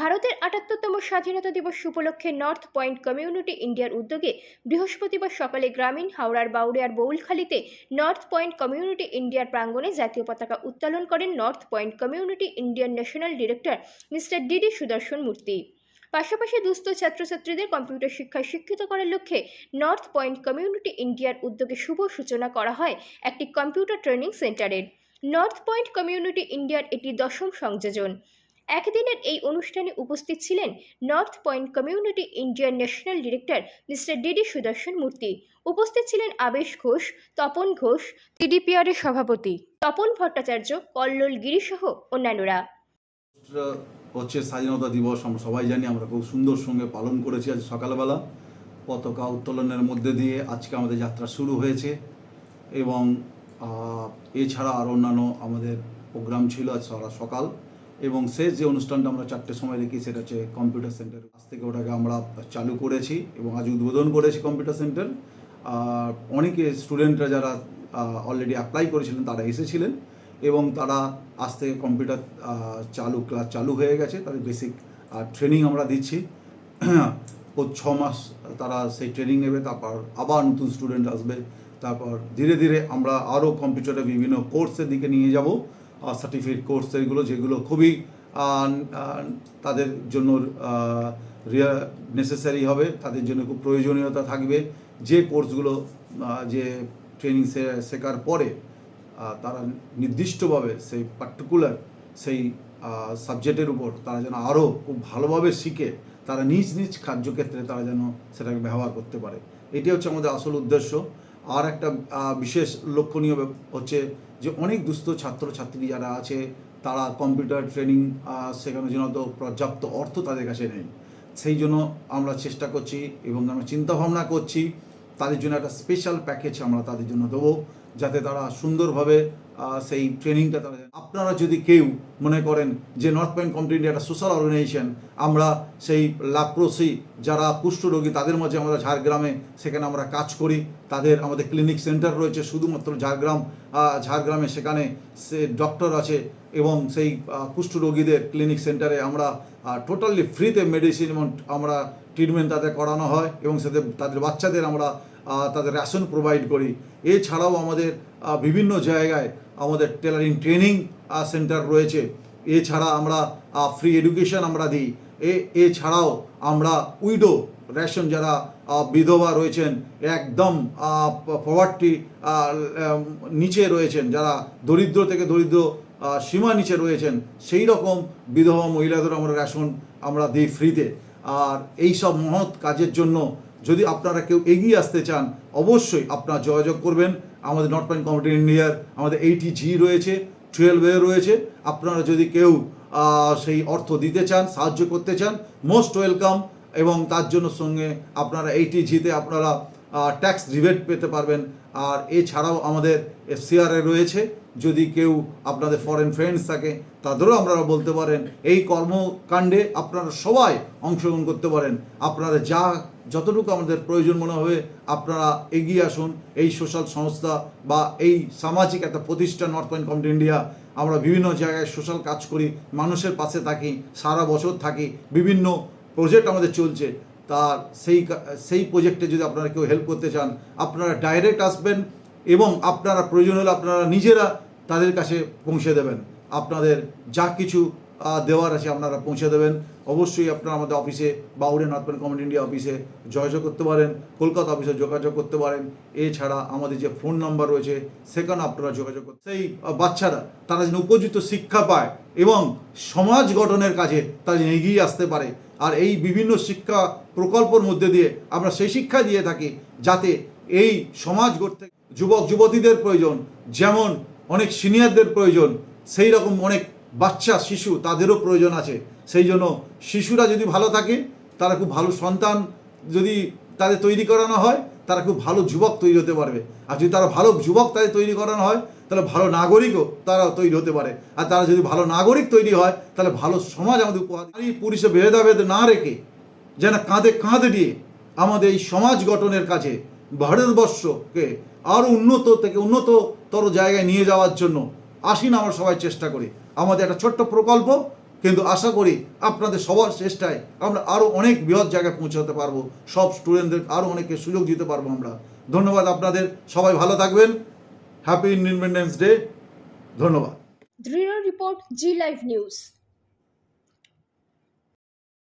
ভারতের আটাত্তরতম স্বাধীনতা দিবস উপলক্ষে নর্থ পয়েন্ট কমিউনিটি ইন্ডিয়ার উদ্যোগে বৃহস্পতিবার সকালে গ্রামীণ হাওড়ার বাউরিয়ার বৌলখালীতে নর্থ পয়েন্ট কমিউনিটি ইন্ডিয়ার প্রাঙ্গণে জাতীয় পতাকা উত্তোলন করেন নর্থ পয়েন্ট কমিউনিটি ইন্ডিয়ার national director mister D D Sudarshan Murthy. পাশাপাশি দুস্থ ছাত্রছাত্রীদের কম্পিউটার শিক্ষায় শিক্ষিত করার লক্ষ্যে নর্থ পয়েন্ট কমিউনিটি ইন্ডিয়ার উদ্যোগে শুভ সূচনা করা হয় একটি কম্পিউটার ট্রেনিং সেন্টারের। নর্থ পয়েন্ট কমিউনিটি ইন্ডিয়ার এটি দশম সংযোজন। একদিনের এই অনুষ্ঠানে উপস্থিত ছিলেন নর্থ পয়েন্ট কমিউনিটি ইন্ডিয়ার national director mister D D Sudarshan Murthy উপস্থিত ছিলেন আবেশ ঘোষ, তপন ঘোষ টিডিপিআরের সভাপতি তপন ভট্টাচার্য, কল্লোল গিরিসহ অন্যান্যরা। হচ্ছে স্বাধীনতা দিবস, আমরা সবাই জানি আমরা খুব সুন্দর সঙ্গে পালন করেছি আজ সকালবেলা। পতাকা উত্তোলনের মধ্যে দিয়ে আজকে আমাদের যাত্রা শুরু হয়েছে এবং এছাড়া আরও অন্যান্য আমাদের প্রোগ্রাম ছিল আজ সকাল। এবং শেষ যে অনুষ্ঠানটা আমরা চারটের সময় রেখি সেটা হচ্ছে কম্পিউটার সেন্টার আজ থেকে ওটাকে আমরা চালু করেছি এবং আজ উদ্বোধন করেছি কম্পিউটার সেন্টার আর অনেকে স্টুডেন্টরা যারা অলরেডি অ্যাপ্লাই করেছিলেন, তারা এসেছিলেন এবং তারা আজ থেকে কম্পিউটার চালু ক্লাস চালু হয়ে গেছে। তাদের বেসিক ট্রেনিং আমরা দিচ্ছি। ও ছ মাস তারা সেই ট্রেনিং নেবে, তারপর আবার নতুন স্টুডেন্ট আসবে। তারপর ধীরে ধীরে আমরা আরও কম্পিউটারে বিভিন্ন কোর্সের দিকে নিয়ে যাব। সার্টিফিকেট কোর্স এগুলো যেগুলো খুবই তাদের জন্য নেসেসারি হবে, তাদের জন্য খুব প্রয়োজনীয়তা থাকবে। যে কোর্সগুলো যে ট্রেনিং শেখার পরে তারা নির্দিষ্টভাবে সেই পার্টিকুলার সেই সাবজেক্টের উপর তারা যেন আরও খুব ভালোভাবে শিখে, তারা নিজ নিজ কার্যক্ষেত্রে তারা যেন সেটাকে ব্যবহার করতে পারে। এটি হচ্ছে আমাদের আসল উদ্দেশ্য। আর একটা বিশেষ লক্ষণীয় হচ্ছে যে অনেক দুস্থ ছাত্রছাত্রী যারা আছে, তারা কম্পিউটার ট্রেনিং শেখানোর জন্য তো পর্যাপ্ত অর্থ তাদের কাছে নেই। সেই জন্য আমরা চেষ্টা করছি এবং আমরা চিন্তাভাবনা করছি, তাদের জন্য একটা স্পেশাল প্যাকেজ আমরা তাদের জন্য দেবো, যাতে তারা সুন্দরভাবে সেই ট্রেনিংটা তারা আপনারা যদি কেউ মনে করেন যে নর্থ পয়েন্ট কমিউনিটি একটা সোশ্যাল অর্গানাইজেশন আমরা সেই লাপ্রোসি যারা কুষ্ঠরোগী তাদের মাঝে আমরা ঝাড়গ্রামে সেখানে আমরা কাজ করি। তাদের আমাদের ক্লিনিক সেন্টার রয়েছে শুধুমাত্র ঝাড়গ্রাম ঝাড়গ্রামে সেখানে সে ডক্টর আছে এবং সেই আহ, কুষ্ঠরোগীদের ক্লিনিক সেন্টারে আমরা টোটালি ফ্রিতে মেডিসিন এবং আমরা ট্রিটমেন্ট তাদের করানো হয় এবং সাথে তাদের বাচ্চাদের আমরা তাদের রেশন প্রোভাইড করি। এছাড়াও আমাদের বিভিন্ন জায়গায় আমাদের টেলারিং ট্রেনিং সেন্টার রয়েছে। এছাড়া আমরা ফ্রি এডুকেশন আমরা দিই। এ, এছাড়াও আমরা উইডো রেশন যারা বিধবা রয়েছেন, একদম পভার্টি নিচে রয়েছেন, যারা দরিদ্র থেকে দরিদ্র সীমা নিচে রয়েছেন, সেই রকম বিধবা মহিলাদের আমরা রেশন আমরা দিই ফ্রিতে আর এই সব মহৎ কাজের জন্য যদি আপনারা কেউ এগিয়ে আসতে চান, অবশ্যই আপনারা যোগাযোগ করবেন। আমাদের নর্থ পয়েন্ট কমিটি ইন্ডিয়ার আমাদের এইটি জি রয়েছে টুয়েলভ এ রয়েছে। আপনারা যদি কেউ সেই অর্থ দিতে চান, সাহায্য করতে চান মোস্ট ওয়েলকাম এবং তার জন্য সঙ্গে আপনারা এইটি জিতে আপনারা ট্যাক্স রিবেট পেতে পারবেন। আর এছাড়াও আমাদের এফসিআরএ রয়েছে। যদি কেউ আপনাদের ফরেন ফ্রেন্ডস থাকে, তাদেরও আপনারা বলতে পারেন, এই কর্মকাণ্ডে আপনারা সবাই অংশগ্রহণ করতে পারেন। আপনারা যা, যতটুকু আমাদের প্রয়োজন মনে হবে, আপনারা এগিয়ে আসুন। এই সোশ্যাল সংস্থা বা এই সামাজিক একটা প্রতিষ্ঠান নর্থ পয়েন্ট কমিটি ইন্ডিয়া আমরা বিভিন্ন জায়গায় সোশ্যাল কাজ করি, মানুষের পাশে থাকি, সারা বছর থাকি, বিভিন্ন প্রজেক্ট আমাদের চলছে। তার সেই সেই প্রজেক্টে যদি আপনারা কেউ হেল্প করতে চান, আপনারা ডাইরেক্ট আসবেন এবং আপনারা প্রয়োজন হলে আপনারা নিজেরা তাদের কাছে পৌঁছে দেবেন। আপনাদের যা কিছু দেওয়ার আছে আপনারা পৌঁছে দেবেন। অবশ্যই আপনারা আমাদের অফিসে বাউরে নর্থ কমিউনিটি ইন্ডিয়া অফিসে যোগাযোগ করতে পারেন, কলকাতা অফিসে যোগাযোগ করতে পারেন। এছাড়া আমাদের যে ফোন নাম্বার রয়েছে, সেখানে আপনারা যোগাযোগ করতে সেই বাচ্চারা, তারা যেন উপযুক্ত শিক্ষা পায় এবং সমাজ গঠনের কাজে তারা এগিয়ে আসতে পারে। আর এই বিভিন্ন শিক্ষা প্রকল্পর মধ্যে দিয়ে আমরা সেই শিক্ষা দিয়ে থাকি যাতে এই সমাজ গড়তে, যুবক, যুবতীদের প্রয়োজন, যেমন অনেক সিনিয়রদের প্রয়োজন, সেই রকম অনেক বাচ্চা, শিশু তাদেরও প্রয়োজন আছে। সেই জন্য শিশুরা যদি ভালো থাকে, তারা খুব ভালো সন্তান যদি তাদের তৈরি করানো হয়, তারা খুব ভালো যুবক তৈরি হতে পারবে। আর যদি তারা ভালো যুবক তাদের তৈরি করানো হয়, তাহলে ভালো নাগরিকও তারা তৈরি হতে পারে। আর তারা যদি ভালো নাগরিক তৈরি হয়, তাহলে ভালো সমাজ আমাদের উপহার নারী, পুরুষে ভেদাভেদ না রেখে যেন কাঁধে কাঁধ দিয়ে আমাদের এই সমাজ গঠনের কাছে ভারতবর্ষকে আরও উন্নত থেকে উন্নততর জায়গায় নিয়ে যাওয়ার জন্য আসিন আমরা সবাই চেষ্টা করি। আমাদের একটা ছোট্ট প্রকল্প, কিন্তু আশা করি আপনাদের সবার চেষ্টায় আমরা আরও অনেক বৃহৎ জায়গায় পৌঁছাতে পারব। সব স্টুডেন্টদের আরও অনেককে সুযোগ দিতে পারব আমরা। ধন্যবাদ আপনাদের। সবাই ভালো থাকবেন। হ্যাপি ইন্ডিপেন্ডেন্স ডে ধন্যবাদ। Report Zee live news